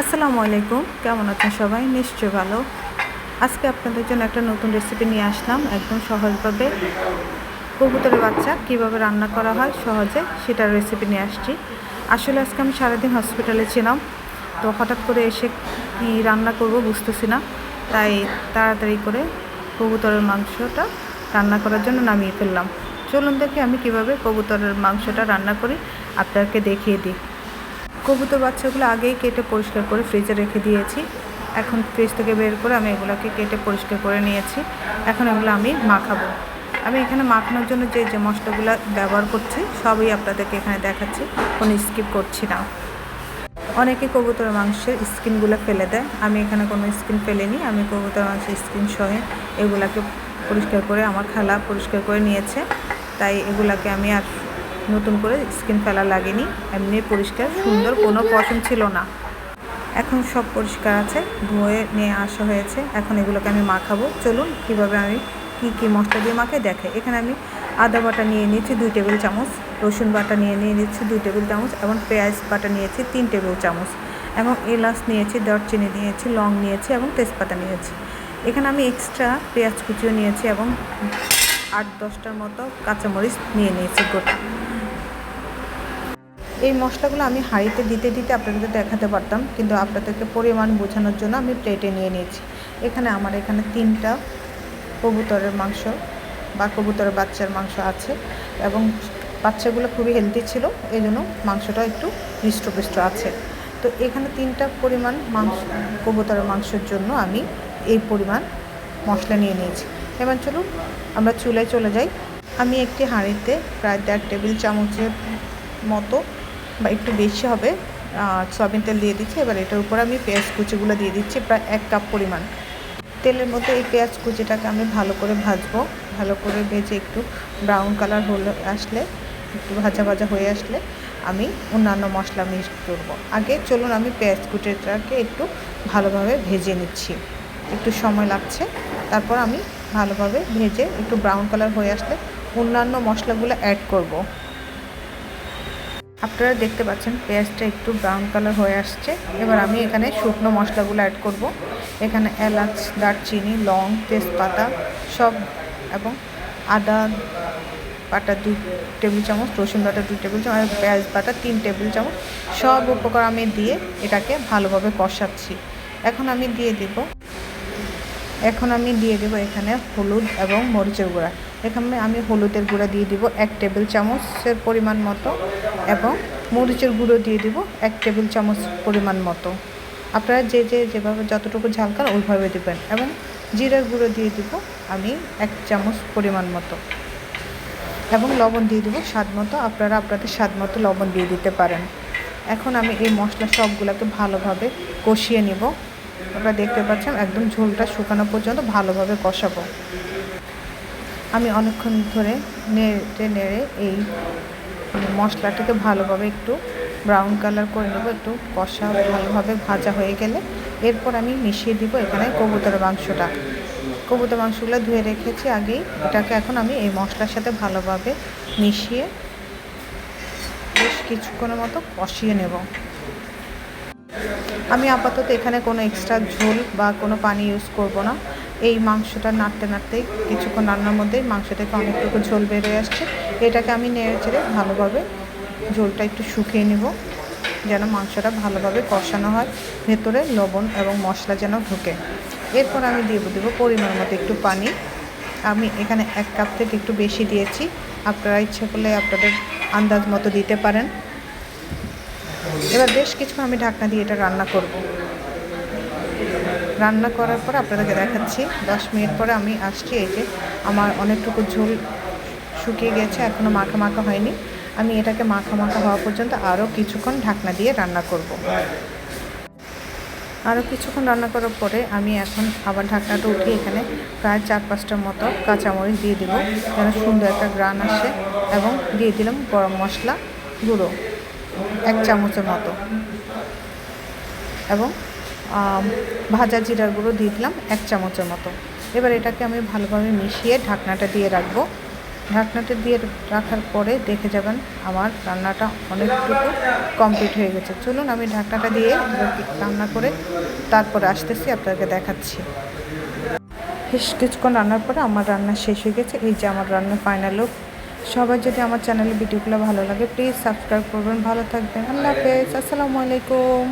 আসসালামু আলাইকুম। কেমন আছেন সবাই? নিশ্চয় ভালো। আজকে আপনাদের জন্য একটা নতুন রেসিপি নিয়ে আসলাম। একদম সহজভাবে কবুতরের বাচ্চা কীভাবে রান্না করা হয় সহজে সেটার রেসিপি নিয়ে আসছি। আসলে আজকে আমি সারাদিন হসপিটালে ছিলাম, তো হঠাৎ করে এসে কি রান্না করব বুঝতেছি না। তাই তাড়াতাড়ি করে কবুতরের মাংসটা রান্না করার জন্য নামিয়ে ফেললাম। চলুন দেখি আমি কীভাবে কবুতরের মাংসটা রান্না করি। আপনাকে দেখিয়ে দিই। কবুতর বাচ্চাগুলো আগেই কেটে পরিষ্কার করে ফ্রিজে রেখে দিয়েছি। এখন ফ্রিজ থেকে বের করে আমি এগুলোকে কেটে পরিষ্কার করে নিয়েছি। এখন এগুলো আমি মাখাবো। আমি এখানে মাখানোর জন্য যে যে মশলাগুলো ব্যবহার করছি, সবই আপনাদেরকে এখানে দেখাচ্ছি। কোনো স্কিপ করছি না। অনেকে কবুতরের মাংসের স্কিনগুলো ফেলে দেয়। আমি এখানে কোনো স্কিন ফেলিনি। আমি কবুতর মাংসের স্কিন সহে এগুলাকে পরিষ্কার করে, আমার খালা পরিষ্কার করে নিয়েছে। তাই এগুলাকে আমি আর নতুন করে স্কিন ফেলা লাগেনি, এমনি পরিষ্কার, সুন্দর, কোনো পছন্দ ছিল না। এখন সব পরিষ্কার আছে, ধুয়ে নিয়ে আসা হয়েছে। এখন এগুলোকে আমি মাখাবো। চলুন কীভাবে আমি কী কী মশলা দিয়ে মাখে দেখে। এখানে আমি আদা বাটা নিয়ে নিয়েছি দুই টেবিল চামচ, রসুন বাটা নিয়ে নিয়ে নিচ্ছি দুই টেবিল চামচ, এবং পেঁয়াজ বাটা নিয়েছি তিন টেবিল চামচ, এবং এলাচ নিয়েছি, দারচিনি নিয়েছি, লং নিয়েছি, এবং তেজপাতা নিয়েছি। এখানে আমি এক্সট্রা পেঁয়াজ কুচিও নিয়েছি, এবং আট, দশটার মতো কাঁচামরিচ নিয়ে নিয়েছি গোটা। এই মশলাগুলো আমি হাঁড়িতে দিতে দিতে আপনাদেরকে দেখাতে পারতাম, কিন্তু আপনাদেরকে পরিমাণ বোঝানোর জন্য আমি প্লেটে নিয়ে নিয়েছি। এখানে আমার এখানে তিনটা কবুতরের মাংস বা কবুতরের বাচ্চার মাংস আছে এবং বাচ্চাগুলো খুবই হেলদি ছিল, এই জন্য মাংসটা একটু হৃষ্টপুষ্ট আছে। তো এখানে তিনটা পরিমাণ মাংস, কবুতরের মাংসের জন্য আমি এই পরিমাণ মশলা নিয়ে নিয়েছি। এবার চলুন, আমরা চুলায় চলে যাই। আমি একটি হাঁড়িতে প্রায় দেড় টেবিল চামচের মতো বা একটু বেশি হবে সয়াবিন তেল দিয়ে দিচ্ছি। এবার এটার উপর আমি পেঁয়াজ কুচিগুলো দিয়ে দিচ্ছি প্রায় এক কাপ পরিমাণ। তেলের মধ্যে এই পেঁয়াজ কুচিটাকে আমি ভালো করে ভাজবো। ভালো করে ভেজে একটু ব্রাউন কালার হলে আসলে, একটু ভাজা ভাজা হয়ে আসলে আমি অন্যান্য মশলা মিক্স করব। আগে চলুন আমি পেঁয়াজ কুচিটাকে একটু ভালোভাবে ভেজে নিচ্ছি। একটু সময় লাগছে তারপর আমি ভালোভাবে ভেজে একটু ব্রাউন কালার হয়ে আসলে অন্যান্য মশলাগুলো অ্যাড করব। আপনারা দেখতে পাচ্ছেন পেঁয়াজটা একটু ব্রাউন কালার হয়ে আসছে এবার আমি এখানে শুকনো মশলাগুলো অ্যাড করব। এখানে এলাচ, দারচিনি, লং, তেজপাতা সব এবং আদা বাটা দুই টেবিল চামচ, রসুন বাটা দুই টেবিল চামচ আর পেঁয়াজ বাটা তিন টেবিল চামচ সব উপকরণ আমি দিয়ে এটাকে ভালোভাবে কষাচ্ছি এখন আমি দিয়ে দিব এখন আমি দিয়ে দেবো এখানে হলুদ এবং মরিচের গুঁড়া। এখানে আমি হলুদের গুঁড়া দিয়ে দিব এক টেবিল চামচের পরিমাণ মতো এবং মরিচের গুঁড়ো দিয়ে দিব এক টেবিল চামচ পরিমাণ মতো। আপনারা যে যে, যেভাবে যতটুকু ঝাল খান ওইভাবে দেবেন এবং জিরার গুঁড়ো দিয়ে দিব আমি এক চামচ পরিমাণ মতো। এবং লবণ দিয়ে দেবো স্বাদ মতো, আপনারা আপনাদের স্বাদ মতো লবণ দিয়ে দিতে পারেন। এখন আমি এই মশলা সবগুলোকে ভালোভাবে কষিয়ে নিব। আপনারা দেখতে পাচ্ছেন একদম ঝোলটা শুকানো পর্যন্ত ভালোভাবে কষাবো। আমি অনেকক্ষণ ধরে নেড়ে নেড়ে এই মশলাটাকে ভালোভাবে একটু ব্রাউন কালার করে নেব, একটু কষা ভালোভাবে ভাজা হয়ে গেলে। এরপর আমি মিশিয়ে দিব এখানে কবুতরের মাংসটা। কবুতর মাংসগুলো ধুয়ে রেখেছি আগেই। এটাকে এখন আমি এই মশলার সাথে ভালোভাবে মিশিয়ে বেশ কিছুক্ষণের মতো কষিয়ে নেব। আমি আপাতত এখানে কোনো এক্সট্রা ঝোল বা কোনো পানি ইউজ করব না। এই মাংসটা নাড়তে নাড়তেই কিছুক্ষণ রান্নার মধ্যেই মাংস থেকে অনেকটুকু ঝোল বেরোয় আসছে। এটাকে আমি নেড়ে চেড়ে ভালোভাবে ঝোলটা একটু শুকিয়ে নেব, যেন মাংসটা ভালোভাবে কষানো হয়, ভেতরে লবণ এবং মশলা যেন ঢুকে। এরপর আমি দিয়ে দেবো পরিমাণ মতো একটু পানি। আমি এখানে এক কাপ থেকে একটু বেশি দিয়েছি। আপনারা ইচ্ছে করলে আপনাদের আন্দাজ মতো দিতে পারেন। এবার বেশ কিছু আমি ঢাকনা দিয়ে এটা রান্না করব। রান্না করার পর আপনাদেরকে দেখাচ্ছি। দশ মিনিট পরে আমি আসছি এই যে আমার অনেকটুকু ঝোল শুকিয়ে গেছে এখনও মাখা মাখা হয়নি। আমি এটাকে মাখা মাখা হওয়া পর্যন্ত আরও কিছুক্ষণ ঢাকনা দিয়ে রান্না করব। আরও কিছুক্ষণ রান্না করার পরে আমি এখন আবার ঢাকনাটা উঠিয়ে এখানে প্রায় চার পাঁচটার মতো কাঁচামরিচ দিয়ে দেবো। যেন সুন্দর একটা গ্রান আসে এবং দিয়ে দিলাম গরম মশলা গুঁড়ো। এক চামচের মতো। এবং ভাজা জিরার গুঁড়ো দিয়ে দিলাম এক চামচের মতো। এবার এটাকে আমি ভালোভাবে মিশিয়ে ঢাকনাটা দিয়ে রাখব। ঢাকনাটা দিয়ে রাখার পরে দেখে যাবেন আমার রান্নাটা অনেকটুকু কমপ্লিট হয়ে গেছে। চলুন আমি ঢাকনাটা দিয়ে রান্না করে তারপরে আসতেছি আপনাকে দেখাচ্ছি। বেশ কিছুক্ষণ রান্নার পরে আমার রান্না শেষ হয়ে গেছে। এই যে আমার রান্না ফাইনাল লুক সবার যদি আমার চ্যানেলের ভিডিওগুলো ভালো লাগে প্লিজ সাবস্ক্রাইব করবেন। ভালো থাকবেন। আল্লাহ হাফেজ। আসসালামু আলাইকুম।